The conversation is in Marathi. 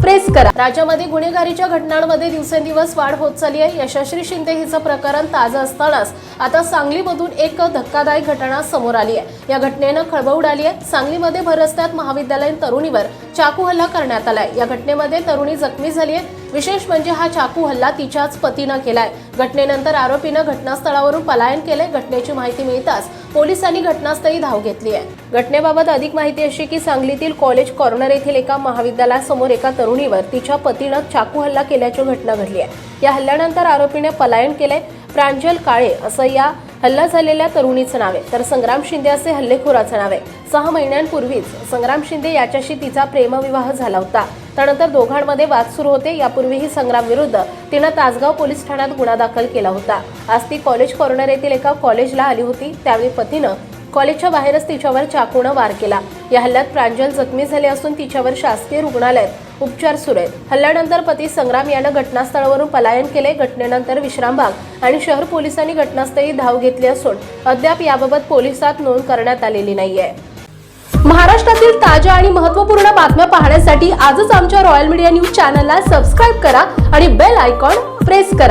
प्रेस करा. राज्यामध्ये गुन्हेगारीच्या घटनांमध्ये दिवसेंदिवस वाढ होत चालली आहे. यशस्वी शिंदे हिचं प्रकरण ताजं असतानाच आता सांगलीमधून एक धक्कादायक घटना समोर आली आहे. या घटनेनं खळबळ उडाली आहे. सांगलीमध्ये भर रस्त्यात महाविद्यालयीन तरुणीवर चाकू हल्ला करण्यात आलाय. या घटनेमध्ये तरुणी जखमी झाली आहे. विशेष म्हणजे हा चाकू हल्ला तिच्याच पतीनं केलाय. घटनेनंतर आरोपीनं घटनास्थळावरून पलायन केले घटनेची माहिती मिळताच पोलिसांनी घटनास्थळी धाव घेतली आहे. घटनेबाबत अधिक माहिती अशी की सांगलीतील कॉलेज कॉर्नर येथील एका महाविद्यालयासमोर एका तरुण तरुणीवर तिच्या पतीनं चाकू हल्ला केल्याची घटना घडली आहे. या हल्ल्यानंतर आरोपीने पलायन केले प्रांजल काळे असं या हल्ला झालेल्या तरुणीचं नाव आहे. तर संग्राम शिंदे असे हल्लेखोराचं नाव आहे. सहा महिन्यांपूर्वीच संग्राम शिंदे याच्याशी तिचा प्रेमविवाह झाला होता. त्यानंतर दोघांमध्ये वाद सुरू होते. यापूर्वीही संग्राम विरुद्ध तिनं तासगाव पोलीस ठाण्यात गुन्हा दाखल केला होता. आज ती कॉलेज कॉर्नर येथील एका कॉलेजला आली होती. त्यावेळी पतीनं कॉलेजच्या बाहेरच तिच्यावर चाकूनं वार केला. या हल्ल्यात प्रांजल जखमी झाले असून तिच्यावर शासकीय रुग्णालयात उपचार सुरू आहेत. हल्ल्यानंतर पती संग्राम यानं घटनास्थळावरून पलायन केले. घटनेनंतर विश्रामबाग आणि शहर पोलिसांनी घटनास्थळी धाव घेतली असून अद्याप याबाबत पोलिसात नोंद करण्यात आलेली नाहीये. महाराष्ट्रातील ताज्या आणि महत्त्वपूर्ण बातम्या पाहण्यासाठी आजच आमच्या रॉयल मीडिया न्यूज चॅनलला सबस्क्राईब करा आणि बेल आयकॉन प्रेस करा.